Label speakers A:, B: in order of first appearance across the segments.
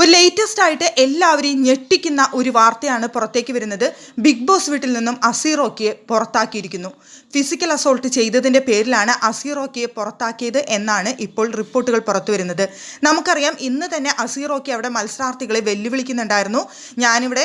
A: ഒരു ലേറ്റസ്റ്റ് ആയിട്ട് എല്ലാവരെയും ഞെട്ടിക്കുന്ന ഒരു വാർത്തയാണ് പുറത്തേക്ക് വരുന്നത്. ബിഗ് ബോസ് വീട്ടിൽ നിന്നും അസീറോക്കിയെ പുറത്താക്കിയിരിക്കുന്നു. ഫിസിക്കൽ അസോൾട്ട് ചെയ്തതിന്റെ പേരിലാണ് അസീറോക്കിയെ പുറത്താക്കിയത് എന്നാണ് ഇപ്പോൾ റിപ്പോർട്ടുകൾ പുറത്തു വരുന്നത്. നമുക്കറിയാം ഇന്ന് തന്നെ അസീറോക്കി അവിടെ മത്സരാർത്ഥികളെ വെല്ലുവിളിക്കുന്നുണ്ടായിരുന്നു. ഞാനിവിടെ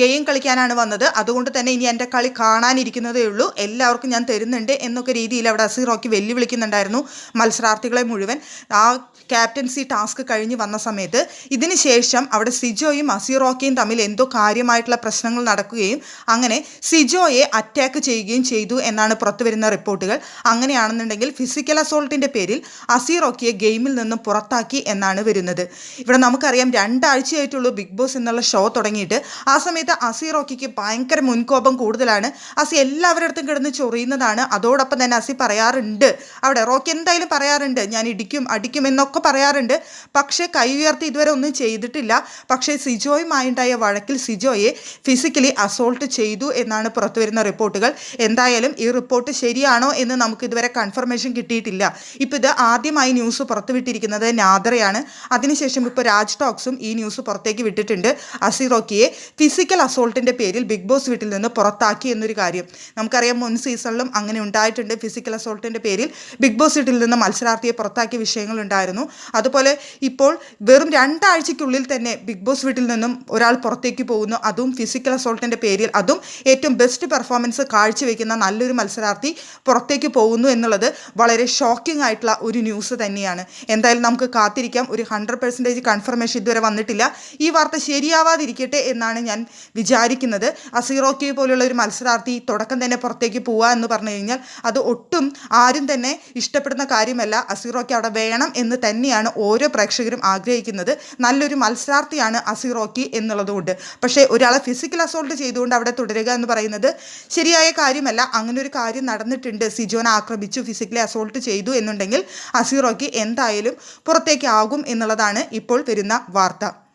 A: ഗെയിം കളിക്കാനാണ് വന്നത്. അതുകൊണ്ട് തന്നെ ഇനി എന്റെ കളി കാണാനിരിക്കുന്നതേ ഉള്ളൂ. എല്ലാവർക്കും ഞാൻ തരുന്നുണ്ട് എന്നൊക്കെ രീതിയിൽ അവിടെ അസീറോക്കി വെല്ലുവിളിക്കുന്നുണ്ടായിരുന്നു മത്സരാർത്ഥികളെ മുഴുവൻ. ആ ക്യാപ്റ്റൻസി ടാസ്ക് കഴിഞ്ഞ് വന്ന സമയത്ത് ഇതിന് ശേഷം അവിടെ സിജോയും അസീറോക്കയും തമ്മിൽ എന്തോ കാര്യമായിട്ടുള്ള പ്രശ്നങ്ങൾ നടക്കുകയും അങ്ങനെ സിജോയെ അറ്റാക്ക് ചെയ്യുകയും ചെയ്തു എന്നാണ് പുറത്തു വരുന്ന റിപ്പോർട്ടുകൾ. അങ്ങനെയാണെന്നുണ്ടെങ്കിൽ ഫിസിക്കൽ അസോൾട്ടിന്റെ പേരിൽ അസിറോക്കിയെ ഗെയിമിൽ നിന്നും പുറത്താക്കി എന്നാണ് വരുന്നത്. ഇവിടെ നമുക്കറിയാം രണ്ടാഴ്ചയായിട്ടുള്ളൂ ബിഗ് ബോസ് എന്നുള്ള ഷോ തുടങ്ങിയിട്ട്. ആ സമയത്ത് അസിറോക്കിക്ക് ഭയങ്കര മുൻകോപം കൂടുതലാണ്. അസി എല്ലാവരുടെ അടുത്തും കിടന്ന് ചൊറിയുന്നതാണ്. അതോടൊപ്പം തന്നെ അസി പറയാറുണ്ട്. അവിടെ റോക്കി എന്തായാലും പറയാറുണ്ട്. ഞാൻ ഇടിക്കും അടിക്കും എന്നൊക്കെ പറയാറുണ്ട്. പക്ഷേ കൈ ഉയർത്തി ഇതുവരെ ഒന്നും ചെയ്തിട്ടില്ല. പക്ഷേ സിജോയുമായുണ്ടായ വഴക്കിൽ സിജോയെ ഫിസിക്കലി അസോൾട്ട് ചെയ്തു എന്നാണ് പുറത്തുവരുന്ന റിപ്പോർട്ടുകൾ. എന്തായാലും ഈ റിപ്പോർട്ട് ശരിയാണോ എന്ന് നമുക്ക് ഇതുവരെ കൺഫർമേഷൻ കിട്ടിയിട്ടില്ല. ഇപ്പോൾ ഇത് ആദ്യമായി ന്യൂസ് പുറത്തുവിട്ടിരിക്കുന്നത് നാദറയാണ്. അതിനുശേഷം ഇപ്പോൾ രാജ് ടോക്സും ഈ ന്യൂസ് പുറത്തേക്ക് വിട്ടിട്ടുണ്ട്. അസിറോക്കിയെ ഫിസിക്കൽ അസോൾട്ടിന്റെ പേരിൽ ബിഗ് ബോസ് വീട്ടിൽ നിന്ന് പുറത്താക്കി എന്നൊരു കാര്യം. നമുക്കറിയാം മുൻ സീസണിലും അങ്ങനെ ഉണ്ടായിട്ടുണ്ട്. ഫിസിക്കൽ അസോൾട്ടിന്റെ പേരിൽ ബിഗ് ബോസ് വീട്ടിൽ നിന്ന് മത്സരാർത്ഥിയെ പുറത്താക്കിയ വിഷയങ്ങളുണ്ടായിരുന്നു അതുപോലെ ഇപ്പോൾ വെറും രണ്ടാഴ്ചയ്ക്കുള്ളിൽ തന്നെ ബിഗ് ബോസ് വീട്ടിൽ നിന്നും ഒരാൾ പുറത്തേക്ക് പോകുന്നു. അതും ഫിസിക്കൽ അസോൾട്ടിന്റെ പേരിൽ അതും ഏറ്റവും ബെസ്റ്റ് പെർഫോമൻസ് കാഴ്ചവെക്കുന്ന നല്ലൊരു മത്സരാർത്ഥി പുറത്തേക്ക് പോകുന്നു എന്നുള്ളത് വളരെ ഷോക്കിംഗ് ആയിട്ടുള്ള ഒരു ന്യൂസ് തന്നെയാണ്. എന്തായാലും നമുക്ക് കാത്തിരിക്കാം. ഒരു ഹൺഡ്രഡ് പെർസെന്റേജ് കൺഫർമേഷൻ ഇതുവരെ വന്നിട്ടില്ല. ഈ വാർത്ത ശരിയാവാതിരിക്കട്ടെ എന്നാണ് ഞാൻ വിചാരിക്കുന്നത്. അസീറോക്കി പോലുള്ള ഒരു മത്സരാർത്ഥി തുടക്കം തന്നെ പുറത്തേക്ക് പോവുക എന്ന് പറഞ്ഞു കഴിഞ്ഞാൽ അത് ഒട്ടും ആരും തന്നെ ഇഷ്ടപ്പെടുന്ന കാര്യമല്ല. അസീറോക്കി അവിടെ വേണം എന്ന് തന്നെയാണ് ഓരോ പ്രേക്ഷകരും ആഗ്രഹിക്കുന്നത്. നല്ലൊരു മത്സരാർത്ഥിയാണ് അസിറോക്കി എന്നുള്ളതുകൊണ്ട്. പക്ഷേ ഒരാളെ ഫിസിക്കൽ അസോൾട്ട് ചെയ്തുകൊണ്ട് അവിടെ തുടരുക എന്ന് പറയുന്നത് ശരിയായ കാര്യമല്ല. അങ്ങനെ ഒരു കാര്യം നടന്നിട്ടുണ്ട്. സിജോനെ ആക്രമിച്ചു ഫിസിക്കലി അസോൾട്ട് ചെയ്തു എന്നുണ്ടെങ്കിൽ അസിറോക്കി എന്തായാലും പുറത്തേക്ക് ആകും എന്നുള്ളതാണ് ഇപ്പോൾ വരുന്ന വാർത്ത.